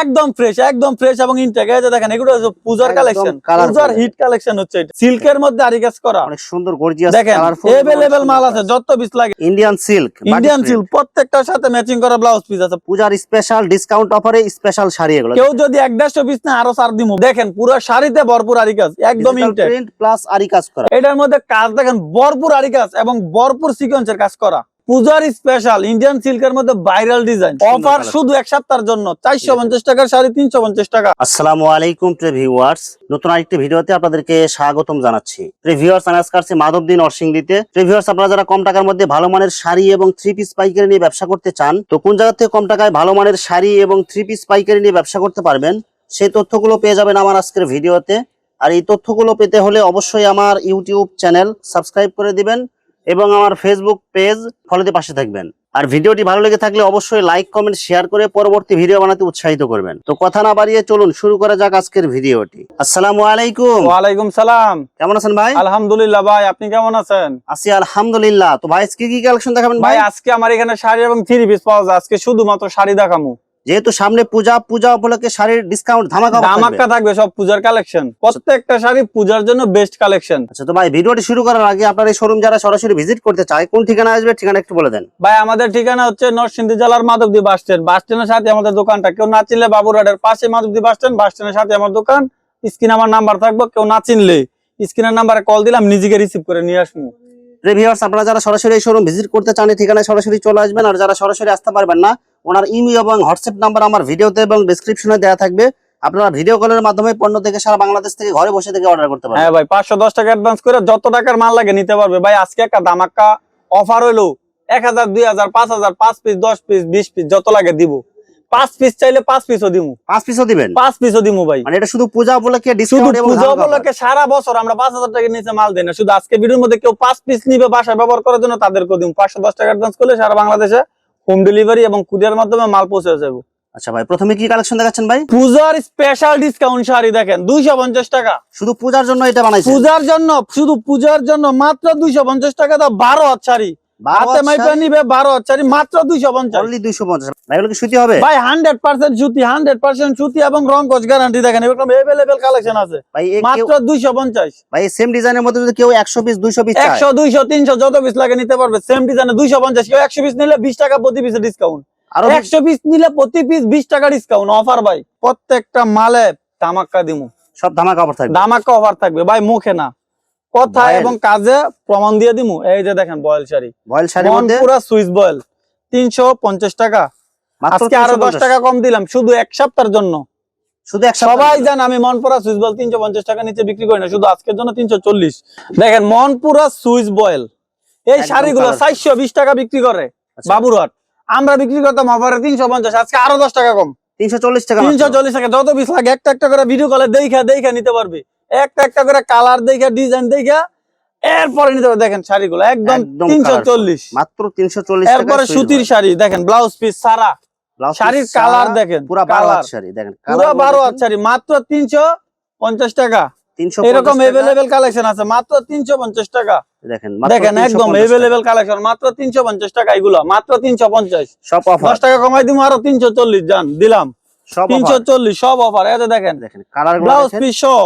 একদম ফ্রেশ একদম ফ্রেশ এবং ইনটেক এই যে দেখেন এগুলো হচ্ছে পূজার কালেকশন। পূজার হিট কালেকশন হচ্ছে এটা। সিল্কের মধ্যে আরি কাজ করা। অনেক সুন্দর গর্জিয়াস দেখেন এভেলেবেল মাল আছে যত পিস লাগে। ইন্ডিয়ান সিল্ক ইন্ডিয়ান সিল্ক প্রত্যেকটার সাথে ম্যাচিং করা ব্লাউজ পিস আছে। পূজার স্পেশাল ডিসকাউন্ট অফারে স্পেশাল শাড়ি এগুলো। কেউ যদি এক দেড়শো পিস না আরও সার দিব দেখেন পুরো শাড়িতে ভরপুর আরি কাজ একদম ইনটেক প্রিন্ট প্লাস আরি কাজ করা। এটার মধ্যে কাজ দেখেন ভরপুর আরি কাজ এবং ভরপুর সিকোয়েন্সের কাজ করা। পূজার স্পেশাল ইন্ডিয়ান সিল্কের মধ্যে ভাইরাল ডিজাইন অফার শুধু এক সপ্তাহের জন্য চারশো পঞ্চাশ টাকার সাড়ে তিনশো পঞ্চাশ টাকা। আসসালামু আলাইকুম ভিউয়ার্স নতুন আরেকটি ভিডিওতে আপনাদেরকে স্বাগতম জানাচ্ছি। ভিউয়ার্স আমি আজকে আসছি মাধবদিন অরসিংদিতে। ভিউয়ার্স আপনারা যারা কম টাকার মধ্যে ভালো মানের শাড়ি এবং থ্রি পিস পাইকারি নিয়ে ব্যবসা করতে চান তো কোন জায়গা থেকে কম টাকায় ভালো মানের শাড়ি এবং থ্রি পিস পাইকারি নিয়ে ব্যবসা করতে পারবেন সেই তথ্যগুলো পেয়ে যাবেন আমার আজকের ভিডিওতে। আর এই তথ্যগুলো পেতে হলে অবশ্যই আমার ইউটিউব চ্যানেল সাবস্ক্রাইব করে দিবেন এবং আমার ফেসবুক পেজ ফলোতে পাশে থাকবেন। আর ভিডিওটি ভালো লেগে থাকলে অবশ্যই লাইক কমেন্ট শেয়ার করে পরবর্তী ভিডিও বানাতে উৎসাহিত করবেন। তো কথা না বাড়িয়ে চলুন শুরু করা যাক আজকের ভিডিওটি। আসসালামু আলাইকুম। ওয়ালাইকুম সালাম। কেমন আছেন ভাই? আলহামদুলিল্লাহ ভাই আপনি কেমন আছেন? আছি আলহামদুলিল্লাহ। তো ভাই কি কি কালেকশন দেখাবেন ভাই ভাই? আজকে আমার এখানে শাড়ি এবং থ্রি পিস পাওয়া যায়। আজকে শুধুমাত্র শাড়ি দেখামু। যেহেতু সামনে পূজা পূজা উপলক্ষে শাড়ির ডিসকাউন্ট ধামাকা offer থাকবে। সব পূজার কালেকশন প্রত্যেকটা শাড়ি পূজার জন্য বেস্ট কালেকশন আচ্ছা তো ভাই ভিডিওটি শুরু করার আগে আপনার এই শোরুম যারা সরাসরি ভিজিট করতে চায় কোন ঠিকানা আসবে ঠিকানা একটু বলে দেন। ভাই আমাদের ঠিকানা হচ্ছে নরসিংদী জেলার মাধবদী বাস স্ট্যান্ড বাস স্ট্যান্ডের সাথে আমাদের দোকানটা। কেউ না চিনলে বাবুরহাটের পাশে মাধবদী বাস স্ট্যান্ড বাস স্ট্যান্ডের সাথে আমার দোকান। স্ক্রিন আমার নাম্বার থাকব কেউ না চিনলে। স্ক্রিনের নাম্বারে কল দিলাম নিজেকে রিসিভ করে নিয়ে আসব। ভিউয়ার্স আপনারা যারা সরাসরি এই শোরুম ভিজিট করতে চান ঠিকানায় সরাসরি চলে আসবেন। আর যারা সরাসরি আসতে পারবেন না ওনার ইমেল এবং হোয়াটসঅ্যাপ নাম্বার আমার ভিডিওতে এবং ডেসক্রিপশনে দেওয়া থাকবে। আপনারা ভিডিও কলের মাধ্যমে পণ্য থেকে সারা বাংলাদেশ থেকে ঘরে বসে থেকে অর্ডার করতে পারবেন। হ্যাঁ ভাই পাঁচশো দশ টাকা অ্যাডভান্স করে যত টাকার মাল লাগে নিতে পারবে। ভাই আজকে একটা দামাক্কা অফার এক হাজার দুই হাজার পাঁচ পিস দশ পিস বিশ পিস যত লাগে দিব। পাঁচ পিস চাইলে পাঁচ পিসও দিমু। পাঁচ পিসও দিবেন? পাঁচ পিসও দিমু ভাই। মানে এটা শুধু পূজা উপলক্ষে শুধু এবং পুজো। উপলক্ষে সারা বছর আমরা পাঁচ হাজার টাকা নিচে মাল দেই না। শুধু আজকে ভিডিওর মধ্যে কেউ পাঁচ পিস নিবে বাসায় ব্যবহার করার জন্য তাদেরকে দিন পাঁচশো দশ টাকা অ্যাডভান্স করলে সারা বাংলাদেশে হোম ডেলিভারি এবং কুরিয়ার মাধ্যমে মাল পৌঁছে যাব। আচ্ছা ভাই প্রথমে কি কালেকশন দেখাচ্ছেন ভাই? পূজার স্পেশাল ডিসকাউন্ট শাড়ি দেখেন দুইশো পঞ্চাশ টাকা। শুধু পূজার জন্য এটা বানাইছে? পূজার জন্য শুধু পূজার জন্য মাত্র দুইশো পঞ্চাশ টাকা দাও বারো হাত শাড়ি। হাতে মাইপা নিবে বারো হাত মাত্র দুইশো পঞ্চাশ। অনলি 250 এগুলো কি সুতি হবে? ভাই হান্ড্রেড পার্সেন্ট সুতি হান্ড্রেড পার্সেন্ট সুতি এবং রং কোচ গ্যারান্টি দেখেন এরকম এভেলেবেল কালেকশন আছে। ভাই মাত্র দুইশো পঞ্চাশ। ভাই সেম ডিজাইনের মধ্যে যদি কেউ 100 পিস 200 পিস একশো দুইশো তিনশো যত পিস লাগে নিতে পারবে। সেম ডিজাইনে দুইশো পঞ্চাশ কেউ একশো পিস নিলে বিশ টাকা প্রতি পিসে ডিসকাউন্ট আরও একশো পিস নিলে প্রতি পিস বিশ টাকা ডিসকাউন্ট অফার ভাই। প্রত্যেকটা মালে তামাক্কা দিমু। সব ধামাকা অফার থাকবে। দামাক্কা অফার থাকবে। ভাই মুখে না। কথা এবং কাজে প্রমাণ দিয়ে দিমু। এই যে দেখেন বয়েল শাড়ি। বয়েল মধ্যে? পুরা সুইস বয়েল। তিনশো পঞ্চাশ টাকা। আজকে আরও দশ টাকা কম দিলাম শুধু এক সপ্তাহের জন্য। শুধু এক সপ্তাহ সবাই জান আমি মনপুরা সুইস বয়েল তিনশো পঞ্চাশ টাকা নিচে বিক্রি করি না শুধু আজকের জন্য তিনশো চল্লিশ। দেখেন মনপুরা সুইস বয়েল। এই শাড়িগুলো। চারশো বিশ টাকা বিক্রি করে আচ্ছা, বাবুরহাট। আমরা বিক্রি করতাম অফারে তিনশো পঞ্চাশ আজকে আরও দশ টাকা কম। 340 টাকা তিনশো। চল্লিশ টাকা যত পিস লাগে একটা একটা করে ভিডিও কলে দেখা দেখা নিতে পারবে। একটা একটা করে কালার দেখা ডিজাইন দেখা এরপরে নিতে পারবে দেখেন শাড়িগুলো একদম একদম তিনশো চল্লিশ। মাত্র 340 টাকা এরপরে সুতির শাড়ি দেখেন ব্লাউজ পিস সারা। শাড়ির কালার দেখেন পুরো 12 কালার হাত শাড়ি দেখেন পুরো বারো হাত শাড়ি মাত্র তিনশো পঞ্চাশ টাকা। 350 এরকম এভেলেবেল কালেকশন আছে মাত্র তিনশো পঞ্চাশ টাকা। দেখেন মাত্র দেখেন 350 একদম। এভেলেবেল কালেকশন মাত্র তিনশো পঞ্চাশ টাকা এগুলো মাত্র তিনশো পঞ্চাশ। সব দশ টাকা কমাই দিব আরও তিনশো চল্লিশ জান দিলাম। তিনশো চল্লিশ সব অফার এতে দেখেন। দেখেন ব্লাউজ পিস সহ।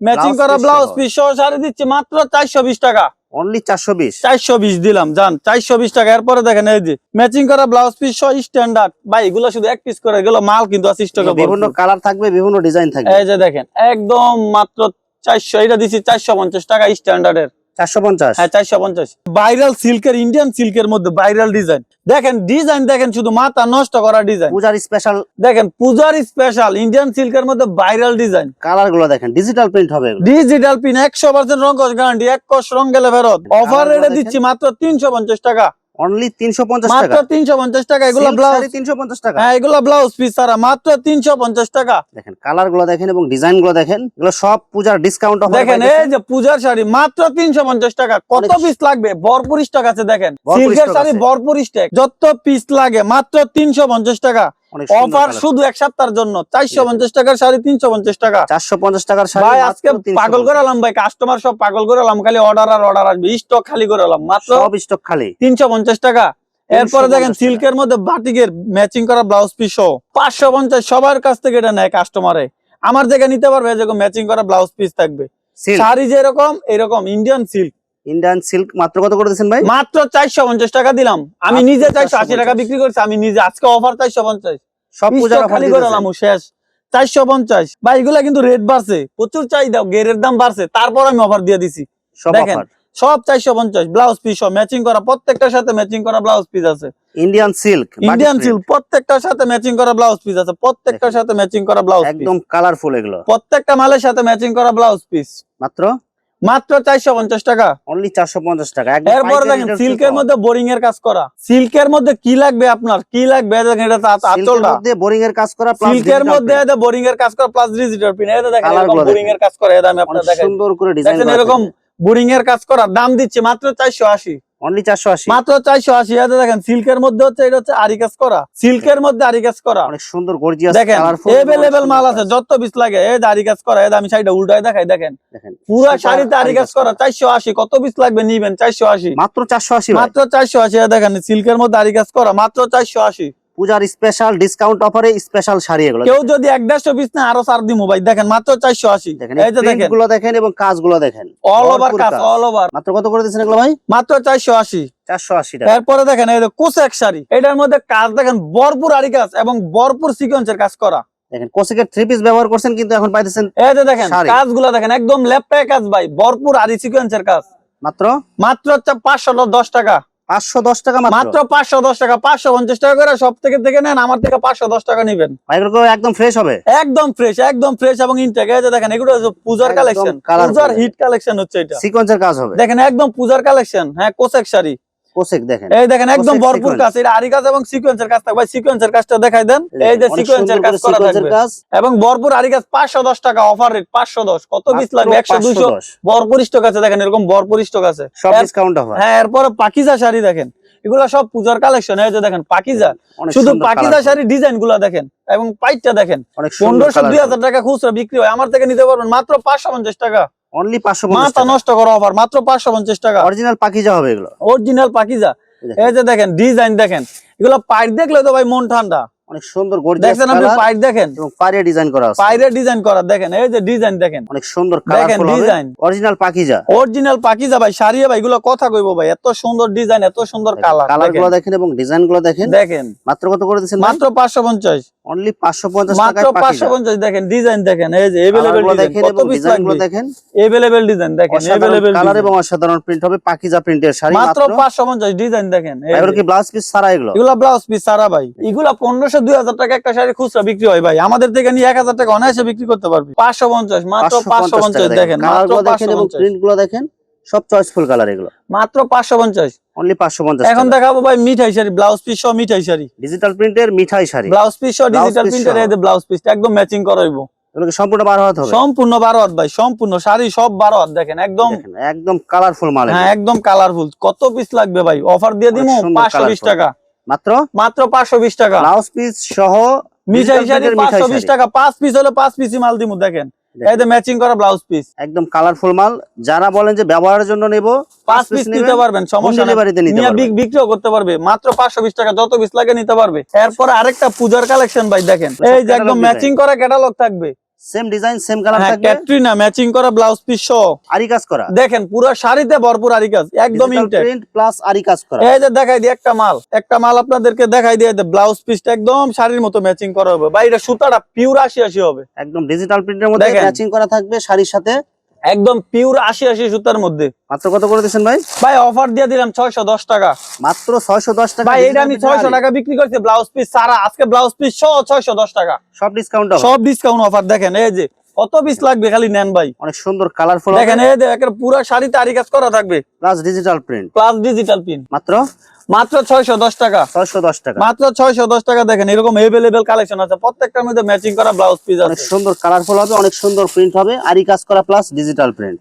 ম্যাচিং করা ব্লাউজ পিস সহ শাড়ি দিচ্ছে মাত্র চারশো বিশ টাকা। অনলি 420 চারশো বিশ দিলাম জান চারশো বিশ টাকা। এরপরে দেখেন এই যে ম্যাচিং করা ব্লাউজ পিস সহ স্ট্যান্ডার্ড ভাই এগুলো শুধু এক পিস করে এগুলো মাল কিন্তু আছে স্টকে বিভিন্ন কালার থাকবে বিভিন্ন ডিজাইন থাকবে। এই যে দেখেন একদম মাত্র চারশো এটা দিচ্ছি চারশো পঞ্চাশ টাকা স্ট্যান্ডার্ডের 450 হ্যাঁ চারশো পঞ্চাশ। ভাইরাল সিল্কের ইন্ডিয়ান সিল্কের মধ্যে ভাইরাল ডিজাইন দেখেন ডিজাইন দেখেন শুধু মাথা নষ্ট করা ডিজাইন পূজার স্পেশাল দেখেন পূজার স্পেশাল ইন্ডিয়ান সিল্কের মধ্যে ভাইরাল ডিজাইন কালারগুলো দেখেন ডিজিটাল প্রিন্ট হবে ডিজিটাল প্রিন্ট একশো পার্সেন্ট রঙ গ্যারান্টি এক কষ রং গেলে ফেরত। অফার রেটে দিচ্ছি মাত্র তিনশো পঞ্চাশ টাকা। অনলি 350 মাত্র টাকা। তিনশো পঞ্চাশ টাকা এগুলা ব্লাউজ 350 টাকা। হ্যাঁ এগুলা ব্লাউজ পিস সারা মাত্র তিনশো পঞ্চাশ টাকা। দেখেন কালারগুলো দেখেন এবং ডিজাইনগুলো দেখেন এগুলো সব পূজার ডিসকাউন্ট অফার দেখেন এই যে পূজার শাড়ি মাত্র তিনশো পঞ্চাশ টাকা। কত পিস লাগবে? ভরপুর স্টক আছে দেখেন। সিল্কের শাড়ি। ভরপুর স্টক যত পিস লাগে মাত্র তিনশো পঞ্চাশ টাকা। অনেক সুন্দর অফার শুধু এক সপ্তাহের জন্য চারশো পঞ্চাশ টাকার শাড়ি তিনশো পঞ্চাশ টাকা। 450 টাকার শাড়ি ভাই আজকে পাগল করে এলাম ভাই কাস্টমার সব পাগল করে এলাম খালি অর্ডার আর অর্ডার আসবে স্টক খালি করে এলাম মাত্র সব স্টক খালি। তিনশো পঞ্চাশ টাকা। এরপরে দেখেন সিল্কের মধ্যে বাটিকের ম্যাচিং করা ব্লাউজ পিস পাঁচশো পঞ্চাশ সবার কাছ থেকে এটা নেয় কাস্টমারে আমার জায়গায় নিতে পারবে যেরকম ম্যাচিং করা ব্লাউজ পিস থাকবে। শাড়ি যেরকম এরকম ইন্ডিয়ান সিল্ক ইন্ডিয়ান সিল্ক মাত্র কত করে দিচ্ছেন ভাই? মাত্র চারশো পঞ্চাশ টাকা দিলাম। আমি নিজে চারশো আশি টাকা বিক্রি করছি আমি নিজে আজকে অফার চারশো পঞ্চাশ। সব খালি করে এলাম শেষ। চারশো পঞ্চাশ। ভাই এগুলা কিন্তু রেট বাড়ছে। প্রচুর চাহিদা গেরের দাম বাড়ছে। তারপর আমি অফার দিয়ে দিছি। দেখেন। সব চারশো পঞ্চাশ। ব্লাউজ পিস সব ম্যাচিং করা প্রত্যেকটার সাথে ম্যাচিং করা ব্লাউজ পিস আছে। ইন্ডিয়ান সিল্ক ইন্ডিয়ান সিল্ক প্রত্যেকটার সাথে ম্যাচিং করা ব্লাউজ পিস আছে। প্রত্যেকটার সাথে ম্যাচিং করা ব্লাউজ একদম কালারফুল এগুলো। প্রত্যেকটা মালের সাথে ম্যাচিং করা ব্লাউজ পিস মাত্র মাত্র চারশো পঞ্চাশ টাকা। অনলি চারশো পঞ্চাশ টাকা। এরপরে দেখেন সিল্কের মধ্যে বোরিং এর কাজ করা। সিল্কের মধ্যে কি লাগবে আপনার? কি লাগবে? দেখেন এটা আচলটা। বোরিং এর কাজ করা সিল্কের মধ্যে বোরিং এর কাজ করা প্লাস ডিজিটাল পিন এটা দেখেন বোরিং এর কাজ করা। এটা আমি আপনার দেখেন সুন্দর করে ডিজাইন এরকম বোরিং এর কাজ করা। দাম দিচ্ছে মাত্র চারশো আশি। অনলি চারশো আশি। মাত্র চারশো আশি এটা দেখেন সিল্কের মধ্যে হচ্ছে এটা হচ্ছে আরি কাজ করা সিল্কের মধ্যে আরি কাজ করা। অনেক সুন্দর গর্জিয়াস দেখেন अवेलेबल মাল আছে যত পিস লাগে এই দাড়ি কাজ করা এই আমি সাইডে উল্টায় দেখাই দেখেন। পুরো শাড়িতে আরি আরি কাজ করা করা। চারশো আশি কত পিস লাগবে নিবেন চারশো আশি? মাত্র চারশো আশি মাত্র চারশো আশি এই দেখেন সিল্কের মধ্যে আরি কাজ করা মাত্র চারশো আশি। পূজার স্পেশাল ডিসকাউন্ট অফারে স্পেশাল শাড়ি এগুলো। কেউ যদি এক দেড়শো পিস না আরও চার দিমো ভাই দেখেন মাত্র চারশো আশি। দেখেন এই যে দেখেন। গুলো দেখেন এবং কাজগুলো দেখেন। অল ওভার কাজ। অল ওভার মাত্র কত করে দিচ্ছেন এগুলো ভাই? মাত্র চারশো আশি। দেখেন এই কোসেক শাড়ি। এটার মধ্যে কাজ দেখেন ভরপুর আরি কাজ এবং ভরপুর সিকোয়েন্সের কাজ করা। দেখেন কোসেকের থ্রি পিস ব্যবহার করছেন কিন্তু এখন পাইতেছেন এই যে দেখেন। কাজগুলো দেখেন একদম ল্যাপটপে কাজ ভাই ভরপুর আরি সিকোয়েন্সের কাজ। মাত্র? মাত্র পাঁচশো দশ টাকা। পাঁচশো দশ টাকা মাত্র? মাত্র পাঁচশো দশ টাকা পাঁচশো পঞ্চাশ টাকা করে সব থেকে থেকে নেন আমার থেকে পাঁচশো দশ টাকা নিবেন। একদম ফ্রেশ হবে। একদম ফ্রেশ একদম ফ্রেশ এবং ইনটেক এই যে দেখেন এগুলো পূজার কালেকশন পূজার হিট কালেকশন হচ্ছে এটা। সিকোয়েন্সের কাজ হবে। দেখেন একদম পূজার কালেকশন হ্যাঁ কোসেক শাড়ি। কোসেক দেখেন। এই দেখেন একদম Cosec ভরপুর কাজ। এটা আরি কাজ এবং সিকোয়েন্সের কাজ থাকবে। সিকোয়েন্সের কাজটা দেখাই দেন। এই যে সিকোয়েন্সের কাজ করা থাকবে। এবং ভরপুর আরি কাজ পাঁচশো দশ টাকা অফার রেট পাঁচশো দশ। কত পিস লাগবে? একশো দুইশো। 510 ভরপুর স্টক আছে দেখেন এরকম ভরপুর স্টক আছে। সব এর- ডিসকাউন্ট অফার হ্যাঁ এরপরে পাকিজা শাড়ি দেখেন। এগুলা সব পূজার কালেকশন এই যে দেখেন পাকিজা। শুধু পাকিজা শাড়ি ডিজাইনগুলা দেখেন এবং পাইটটা দেখেন। পনেরোশো দুই হাজার টাকা খুচরা বিক্রি হয়। আমার থেকে নিতে পারবেন মাত্র পাঁচশো পঞ্চাশ টাকা। অনলি পাঁচশো মাথা নষ্ট করা অফার মাত্র পাঁচশো পঞ্চাশ টাকা। অরিজিনাল পাকিজা হবে এগুলো। অরিজিনাল পাকিজা। এই দেখেন, যে দেখেন ডিজাইন দেখেন। এগুলো পাইট দেখলে তো ভাই মন ঠান্ডা। অনেক সুন্দর গর্জিয়াস দেখছেন আপনি পাইট দেখেন। এবং পারে ডিজাইন করা আছে। পাইরে ডিজাইন করা দেখেন এই যে ডিজাইন দেখেন। অনেক সুন্দর colourful design original Pakeezah. Original Pakeezah ভাই সারিয়ে ভাই এগুলো কথা কইবো ভাই এত সুন্দর ডিজাইন এত সুন্দর কালার কালারগুলো দেখেন। এবং ডিজাইনগুলো দেখেন। দেখেন। মাত্র কত করে দিচ্ছেন মাত্র পাঁচশো পঞ্চাশ। অনলি পাঁচশো পঞ্চাশ মাত্র টাকায় পাঁচশো পাকিজা পঞ্চাশ দেখেন ডিজাইন দেখেন এই যে দেখেন কত দেখেন। এভেলেবেল ডিজাইন দেখেন এভেলেবেল কালার এবং অসাধারণ প্রিন্ট হবে পাকিজা প্রিন্টের শাড়ি মাত্র মাত্র। পাঁচশো পঞ্চাশ ডিজাইন দেখেন এগুলো কি ব্লাউজ পিস ছাড়া এগুলো? এগুলা ব্লাউজ পিস সারা ভাই। এগুলা পনেরোশো দুই হাজার টাকা একটা শাড়ি খুচরা বিক্রি হয় ভাই। আমাদের থেকে নিয়ে এক হাজার টাকা অনায়াসে বিক্রি করতে পারবি। পাঁচশো পঞ্চাশ মাত্র পাঁচশো পঞ্চাশ দেখেন। মাত্রগুলো দেখেন পাঁচশো এবং পঞ্চাশ। প্রিন্টগুলো দেখেন। সব চয়েসফুল কালার এগুলো। মাত্র পাঁচশো পঞ্চাশ। অনলি পাঁচশো পঞ্চাশ এখন দেখাবো ভাই মিঠাই শাড়ি ব্লাউজ পিস সহ মিঠাই শাড়ি। ডিজিটাল প্রিন্টের মিঠাই শাড়ি। ব্লাউজ পিস সহ ডিজিটাল প্রিন্টার ব্লাউজ পিস একদম ম্যাচিং করাইবো সম্পূর্ণ বারো হাত হবে? সম্পূর্ণ বারো হাত ভাই সম্পূর্ণ শাড়ি সব বারো হাত দেখেন একদম একদম কালারফুল মাল হ্যাঁ একদম কালারফুল কত পিস লাগবে ভাই? অফার দিয়ে দিব পাঁচশো বিশ টাকা। মাত্র? মাত্র পাঁচশো বিশ টাকা। ব্লাউজ পিস সহ মিঠাই শাড়ি পাঁচশো বিশ। টাকা। পাঁচ পিস হলে পাঁচ পিসই মাল দিব দেখেন। এই যে ম্যাচিং করা ব্লাউজ পিস একদম কালারফুল মাল। যারা বলেন যে ব্যবহারের জন্য নেব পাঁচ পিস নিতে পারবেন সমস্যা ডেলিভারিতে নিতে পারবেন। বিক- বিক্রিও করতে পারবে। মাত্র পাঁচশো বিশ টাকা যত পিস লাগে নিতে পারবে। এরপর আরেকটা পূজার কালেকশন ভাই দেখেন। এই যে একদম ম্যাচিং করা ক্যাটালগ থাকবে। সেম ডিজাইন সেম কালার থাকবে। ক্যাটরিনা ম্যাচিং করা ব্লাউজ পিস সহ। আরি কাজ করা। দেখেন পুরো শাড়িতে ভরপুর আরি কাজ একদম ইনটেক প্রিন্ট প্লাস আরি কাজ করা। এই যে দেখাই দিই একটা মাল একটা মাল আপনাদেরকে দেখাই দিয়ে ব্লাউজ পিসটা একদম শাড়ির মতো ম্যাচিং করা হবে। বা এটা সুতাটা পিওর আশি আশি হবে। একদম ডিজিটাল প্রিন্টের মধ্যে ম্যাচিং করা থাকবে শাড়ির সাথে। একদম পিওর আশি আশি সুতার মধ্যে। মাত্র কত করে দিচ্ছেন ভাই? ভাই অফার দিয়ে দিলাম ছয়শো দশ টাকা। মাত্র ছয়শো দশ টাকা ভাই এটা আমি ছয়শো টাকা বিক্রি করছি ব্লাউজ পিস সারা আজকে ব্লাউজ পিস সহ ছয়শো দশ টাকা। সব ডিসকাউন্ট সব ডিসকাউন্ট অফার দেখেন এই যে কত পিস লাগবে খালি নেন ভাই। অনেক সুন্দর কালারফুল দেখেন এই যে একের পুরো শাড়িতে আরি কাজ করা থাকবে। Plus digital print plus digital print মাত্র? মাত্র ছয়শো দশ টাকা। ছয়শো দশ টাকা। মাত্র ছয়শো দশ টাকা দেখেন এরকম এভেলেবেল কালেকশন আছে। প্রত্যেকটার মধ্যে ম্যাচিং করা ব্লাউজ পিস অনেক সুন্দর কালারফুল হবে অনেক সুন্দর প্রিন্ট হবে আরি কাজ করা plus digital print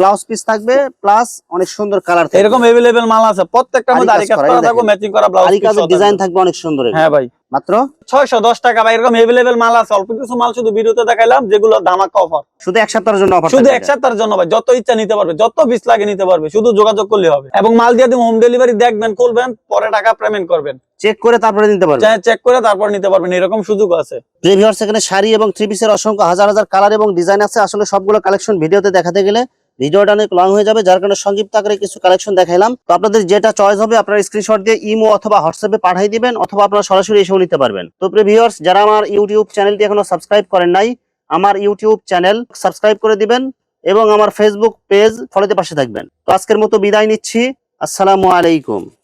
blouse piece থাকবে প্লাস অনেক সুন্দর কালার এরকম এভেলেবেল মাল আছে। প্রত্যেকটার মধ্যে আরি কাজ করা, করা থাকবে ম্যাচিং করা ব্লাউজ আরি কাজের ডিজাইন থাকবে অনেক সুন্দর হ্যাঁ ভাই। মাত্র ছয়শো দশ টাকা বা এরকম এভেলেবেল মাল আছে অল্প কিছু মাল শুধু ভিডিওতে দেখাইলাম যেগুলো ধামাকা অফার শুধু এক সপ্তাহের জন্য অফার শুধু এক সপ্তাহের জন্য ভাই যত ইচ্ছা নিতে পারবে যত বিশ লাগে নিতে পারবে শুধু যোগাযোগ করলে হবে। এবং মাল দিয়ে হোম ডেলিভারি দেখবেন করবেন পরে টাকা পেমেন্ট করবেন। চেক করে তারপরে নিতে পারবেন। চেক করে তারপর নিতে পারবেন এরকম সুযোগ আছে। প্রিভিয়ার সেখানে শাড়ি এবং থ্রি পিসের অসংখ্য হাজার হাজার কালার এবং ডিজাইন আছে। আসলে সবগুলো কালেকশন ভিডিওতে দেখাতে গেলে ভিডিওটা অনেক লং হয়ে যাবে, যার কারণে সংক্ষিপ্ত আকারে কিছু কালেকশন দেখাইলাম। তো আপনাদের যেটা চয়েস হবে, আপনারা স্ক্রিনশট দিয়ে ইমো অথবা হোয়াটসঅ্যাপে পাঠিয়ে দিবেন, অথবা আপনারা সরাসরি এসেও নিতে পারবেন। তো প্রিয় ভিউয়ার্স যারা আমার ইউটিউব চ্যানেলটি এখনও সাবস্ক্রাইব করেন নাই, আমার ইউটিউব চ্যানেল সাবস্ক্রাইব করে দিবেন এবং আমার ফেসবুক পেজ ফলোতে পাশে থাকবেন। তো আজকের মতো বিদায় নিচ্ছি। আসসালামু আলাইকুম।